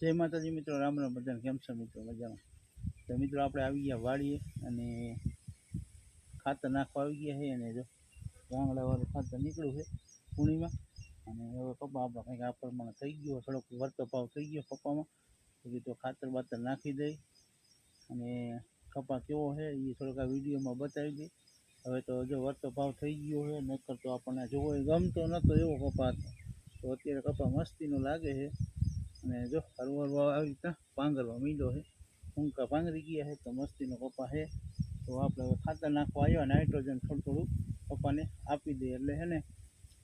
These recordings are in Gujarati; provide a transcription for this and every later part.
જય માતાજી મિત્રો, રામ રામ બધાને કેમ છો મિત્રો? મજામાં. તો મિત્રો આપણે આવી ગયા વાડીએ અને ખાતર નાખવા આવી ગયા છે અને જો ગાંગડાવાળું ખાતર નીકળ્યું છે પૂણીમાં. અને હવે કપા આપણા કંઈક આ પ્રમાણે થઈ ગયો, થોડોક વર્તો ભાવ થઈ ગયો કપામાં તો ખાતર બાતર નાખી દઈ અને કપા કેવો છે એ થોડોક આ વિડીયોમાં બતાવી દઈ. હવે તો જો વર્તો ભાવ થઈ ગયો છે નકર તો આપણને જોવો ગમતો નહોતો એવો કપા હતો. તો અત્યારે કપા મસ્તીનો લાગે છે. અને જો હરવા હરવા આવી રીતના પાંગરવા મીંડો છે, ફૂંકા પાંગરી ગયા છે, તો મસ્તીનો પપ્પા છે, તો આપણે હવે ખાતર નાખવા આવ્યા નાઇટ્રોજન થોડું થોડું પપ્પાને આપી દઈએ. એટલે છે ને,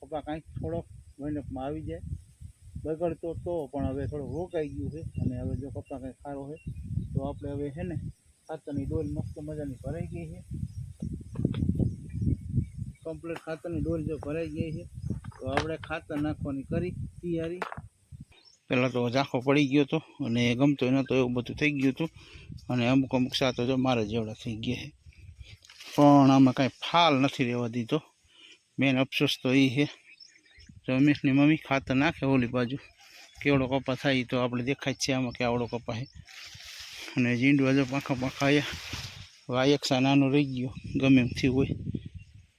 પપ્પા કાંઈક થોડોક મહેનતમાં આવી જાય. બગડતો તો, પણ હવે થોડું રોકાઈ ગયું છે, અને હવે જો કપા કંઈ ખારો છે, તો આપણે હવે છે ને ખાતરની ડોલ મસ્ત મજાની ભરાઈ ગઈ છે. કમ્પ્લીટ ખાતરની ડોલ જો ભરાઈ ગઈ છે, તો આપણે ખાતર નાખવાની કરી, તૈયારી. પહેલાં તો ઝાંખો પડી ગયો હતો અને ગમતો નહોતો એવું બધું થઈ ગયું હતું. અને અમુક અમુક સાતો જો મારે જેવડા થઈ ગયા છે પણ આમાં કાંઈ ફાલ નથી રહેવા દીધો. મેન અફસોસ તો એ છે રમેશની મમ્મી ખાતર નાખે ઓલી બાજુ. કેવડો કપા થાય તો આપણે દેખાય છે આમાં કે આવડો કપા છે અને જીંડવા જો પાંખા પાંખા આવ્યા વાયકસા નાનો રહી ગયો, ગમે એમ થયું હોય.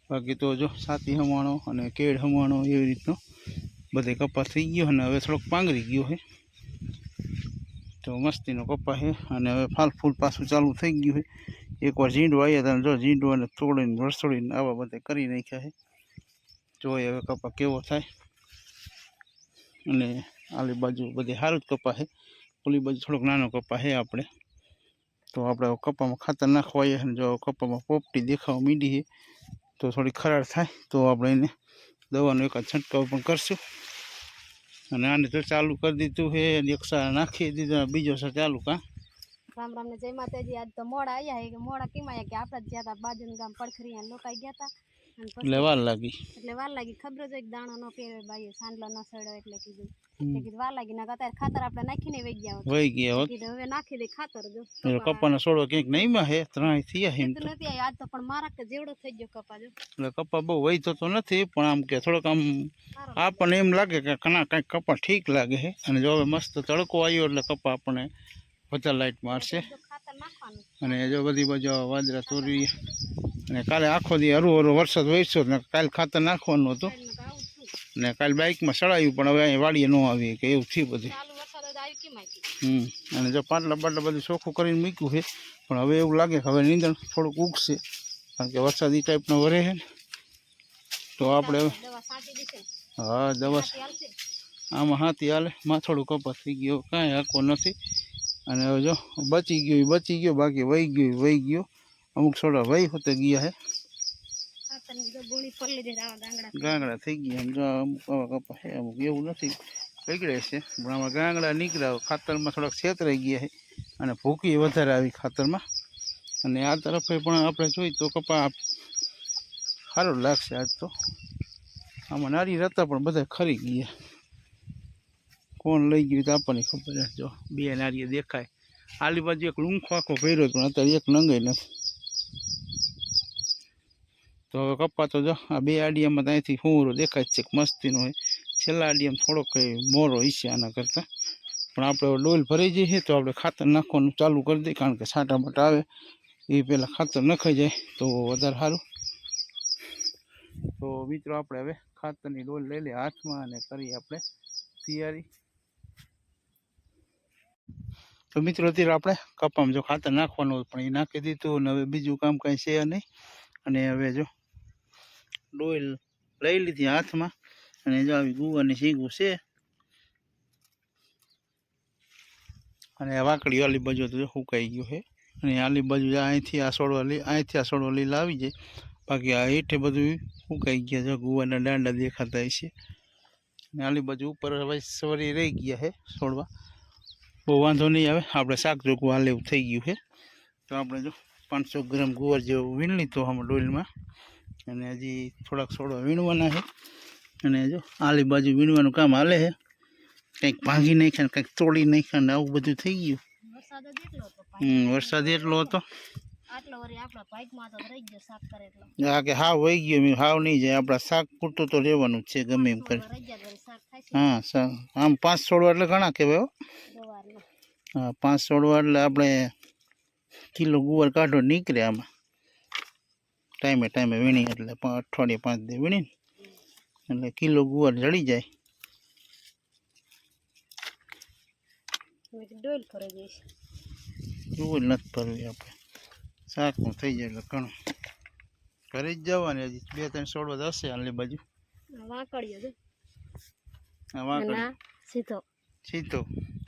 બાકી તો જો સાતી હમાણો અને કેળ હમાણો એવી રીતનો બધે કપા થઈ ગયો અને હવે થોડોક પાંગરી ગયો છે. તો મસ્તીનો કપા છે અને હવે ફાલ ફૂલ પાછું ચાલુ થઈ ગયું છે. એકવાર ઝીંડો આવ્યા હતા જો ઝીંડો અને તોડીને વરસોડીને આવા બધે કરી નાખ્યા છે. જોઈએ હવે કપા કેવો થાય. અને આલી બાજુ બધી સારું જ કપા છે. ઓલી બાજુ થોડોક નાનો કપા છે આપણે. તો આપણે કપામાં ખાતર નાખવા અને જો કપામાં પોપટી દેખાવા માંડી છે, તો થોડી ખરાડ થાય. તો આપણે એને દવાનો એકાદ છંટકાવ પણ કરશું. અને આને તો ચાલુ કરી દીધું છે, અને એક સાર નાખી દીધું, બીજો સાર ચાલુ કા. રામ રામ ને જય માતાજી, આજ તો મોડા આવ્યા મોડા કેમ આવ્યા કે આપણે જ ગયા હતા બાજુનું ગામ પડખરિયા લોકાઈ ગયા હતા એટલે વાર લાગી. એટલે વાર લાગી. ખબર જ એક દાણો નો પહેરે બાઈએ સાંડલો ન સડ્યો એટલે કીધું. એટલે કીધું વાર લાગી ના અત્યારે ખાતર આપણે નાખીને વહી ગયા હોત. વહી ગયા હોત. કીધું હવે નાખી દે ખાતર જો. કપાના છોડવા ક્યાંક નહીંમાં છે ત્રણેય થયા છે એમ તો. નથી આજ તો પણ મારા કે જેવડો થઈ ગયો કપા જો. એટલે કપા બહુ વહીતો તો નથી પણ આમ કે થોડોક આમ આપણને એમ લાગે કે ઘણા કાંઈક કપા ઠીક લાગે છે અને જો હવે મસ્ત તડકો આવ્યો એટલે કપા આપણને વધારે લાઇટ મારશે અને જો બધી બાજુ વાદરા તોરી અને કાલે આખો દી હરું હરું વરસાદ વરસ્યો ને કાલે ખાતર નાખવાનું હતું. ને કાલે બાઇકમાં ચડાવ્યું પણ હવે અહીં વાડીએ ન આવી કે એવું થયું બધું. હમ. અને જો પાટલા પાટલા બધું ચોખ્ખું કરીને મૂક્યું છે પણ હવે એવું લાગે કે હવે નીંદણ થોડુંક ઉગશે. કારણ કે વરસાદ એ ટાઈપનો વરે છે ને. તો આપણે હા દવા આમાં હાથી હાલે. માથોડું કપા કપાસ થઈ ગયો કાંઈ આખો નથી. અને હવે જો બચી ગયું બચી ગયો બાકી વહી ગયું વહી ગયો. અમુક છોડો વહી હોતે ગયા આવા ગાંગડા થઈ ગયા જો અમુક આવા કપા છે અમુક એવું નથી. બગડે છે પણ આમાં ગાંગડા નીકળ્યા ખાતરમાં થોડાક છેતરાઈ ગયા છે અને ભૂકી વધારે આવી ખાતરમાં. અને આ તરફે પણ આપણે જોઈએ તો કપા સારું લાગશે આજ તો. આમાં નારી હતા પણ બધા ખરી ગયા. કોણ લઈ ગયું તો આપણને ખબર જો બે નારીઓ દેખાય. આલી બાજુ એક લૂંખો આખો ભર્યો પણ અત્યારે એક નંગાઈ નથી. તો હવે કપા તો જો, આ બે આડિયામાં તો અહીંથી હુંરો દેખાય છે મસ્તીનો હોય. છેલ્લા આડિયામાં થોડોક મોરો હશે આના કરતાં. પણ આપણે ડોલ ભરાઈ જઈએ તો આપણે ખાતર નાખવાનું ચાલુ કરી દઈએ, કારણ કે છાંટા બાટા આવે. એ પહેલાં ખાતર નખાઈ જાય, તો વધારે સારું. તો મિત્રો, આપણે હવે ખાતરની ડોલ લઈ લઈએ, હાથમાં અને કરીએ આપણે તૈયારી. તો મિત્રો, અત્યારે આપણે કપામાં જો ખાતર નાખવાનું પણ એ નાખી દીધું, અને હવે બીજું કામ કાંઈ છે નહીં. અને હવે જો ડોલ લઈ લીધી હાથમાં અને જો આવી ગુવાની શીંગું છે. અને વાકડી આલી બાજુ તો સુકાઈ ગયું છે. અને આલી બાજુ અહીંથી આ છોડવા લઈ અહીંથી આ છોડવા લીલા આવી જાય બાકી આ હેઠે બધું સુકાઈ ગયા છે. ગુવાના દાંડા દેખાતા હશે. અને આલી બાજુ ઉપર સવારી રહી ગયા છે છોડવા બહુ વાંધો નહીં આવે. આપણે શાક જોગું હાલ થઈ ગયું છે. તો આપણે જો પાંચસો ગ્રામ ગુવાર જેવું વીણ લીધો આમાં ડોલમાં. અને હજી થોડાક છોડવા વીણવાના છે. અને જો આલી બાજુ વીણવાનું કામ હાલે છે. કંઈક ભાંગી નાખ્યા ને કંઈક તોડી નાખ્યા ને આવું બધું થઈ ગયું. હમ વરસાદ એટલો હતો. આ કે હાવ વહી ગયો હાવ નહીં જાય. આપણા શાક પૂરતું તો રહેવાનું છે ગમે એમ કરી. હા શાક. આમ પાંચ છોડવા એટલે ઘણા કહેવાય હો. હા, પાંચ છોડવા એટલે આપણે કિલો ગુવાર કાઢો નીકળે આમાં. ટાઈમે ટાઈમે વીણી એટલે અઠવાડિયે પાંચ દે વીણી એટલે કિલો ગુવાર જડી જાય. ડોલ નથી ભરવી આપણે. શાકનું થઈ જાય એટલે ઘણું. ઘરે જ જવાની હજી. બે ત્રણ છોડવા હશે આલી બાજુ. વાંકડીયો છે આ વાંકડી સીધો. સીધો.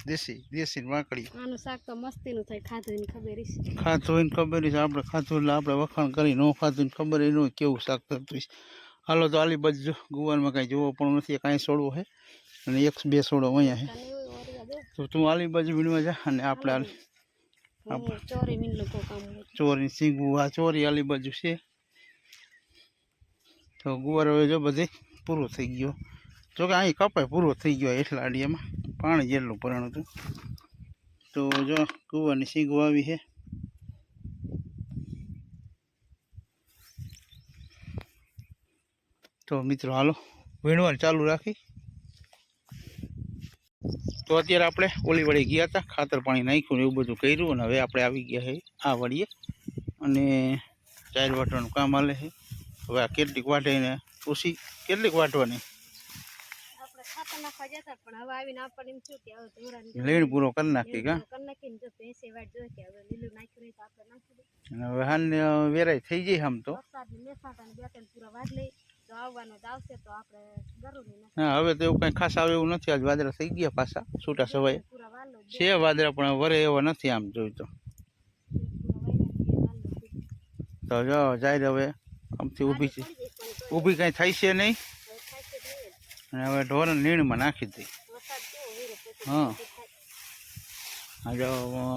દેશી દેશી વાંકડી આનું શાક તો મસ્તીનું થાય ખાધું એને ખબર છે ને ખબર છે આપણે ખાતું એટલે આપણે વખાણ કરી ન ખાતું ને ખબર ય ન હોય કેવું શાક થતું હોય હાલો તો આલી બાજુ જો ગુવારમાં કાંઈ જોવો પણ નથી કાંઈ છોડવો છે અને એક બે છોડો અહીંયા છે તો તું આલી બાજુ વીણવા જા અને આપણે આલી ચોરી સિંગવું આ ચોરી આલી બાજુ છે. તો ગુવાર હવે જો બધે પૂરો થઈ ગયો. જોકે અહીં કપાય પૂરો થઈ ગયો એટલા અડિયામાં. પાણી જેટલું ભરાણું હતું. તો જો કુવાની સીંગું આવી છે. તો મિત્રો હાલો, વીણવાનું ચાલુ રાખી. તો અત્યારે આપણે ઓલી વળી ગયા હતા, ખાતર પાણી નાખ્યું એવું બધું કર્યું અને હવે આપણે આવી ગયા છે આ વળીએ અને ચાર વાટવાનું કામ હાલે છે. હવે આ કેટલીક વાટીને પૂછી, કેટલીક વાટવાની? જતા પણ હવે એમ કે લેણ પૂરો કરી નાખી કા? કરી નાખીને જો ભેંસે વાટ જોઈએ કે હવે લીલું નાખ્યું નહીં તો આપણે નાખી દઈએ. હવે હાલને વેરાય થઈ જાય આમ તો. બે ત્રણ પૂરા વાટ લઈ હા હવે તો એવું કંઈ ખાસ આવે એવું નથી આજ વાદળા થઈ ગયા પાછા છૂટા સવાય છે વાદળા પણ વરે એવા નથી આમ જોયું તો. તો જો જાય હવે આમથી ઊભી છે. ઊભી કાંઈ થાય છે નહીં? અને હવે ઢોર નીણમાં નાખી દઈ હા. આજે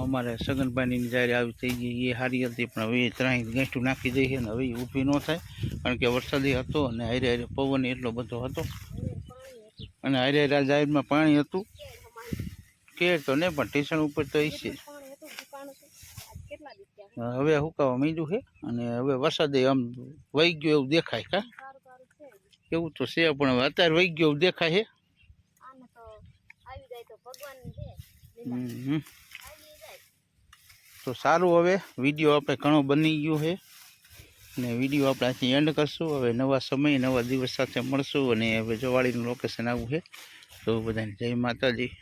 અમારે સગનભાઈની જારી આવી થઈ ગઈ, એ સારી હતી, પણ હવે ત્રણ ગાંઠું નાખી દઈએ ને હવે ઊભી ન થાય, કારણ કે વરસાદી હતો અને હારે હારે પવન એટલો બધો હતો. અને હારે હારે જાહેરમાં પાણી હતું. કે તો નહીં પણ ટેશન ઉપર તો એ છે. હવે હુકાવા માંડ્યું છે અને હવે વરસાદે આમ વહી ગયો એવું દેખાય કા? એવું તો છે પણ હવે અત્યારે વહી ગયો દેખાય છે તો સારું હવે વીડિયો આપણે ઘણો બની ગયો છે ને વીડિયો આપણે અહીંથી એન્ડ કરશું. હવે નવા સમય નવા દિવસ સાથે મળશું અને હવે જવાળીનું લોકેશન આવું છે તો બધાને જય માતાજી.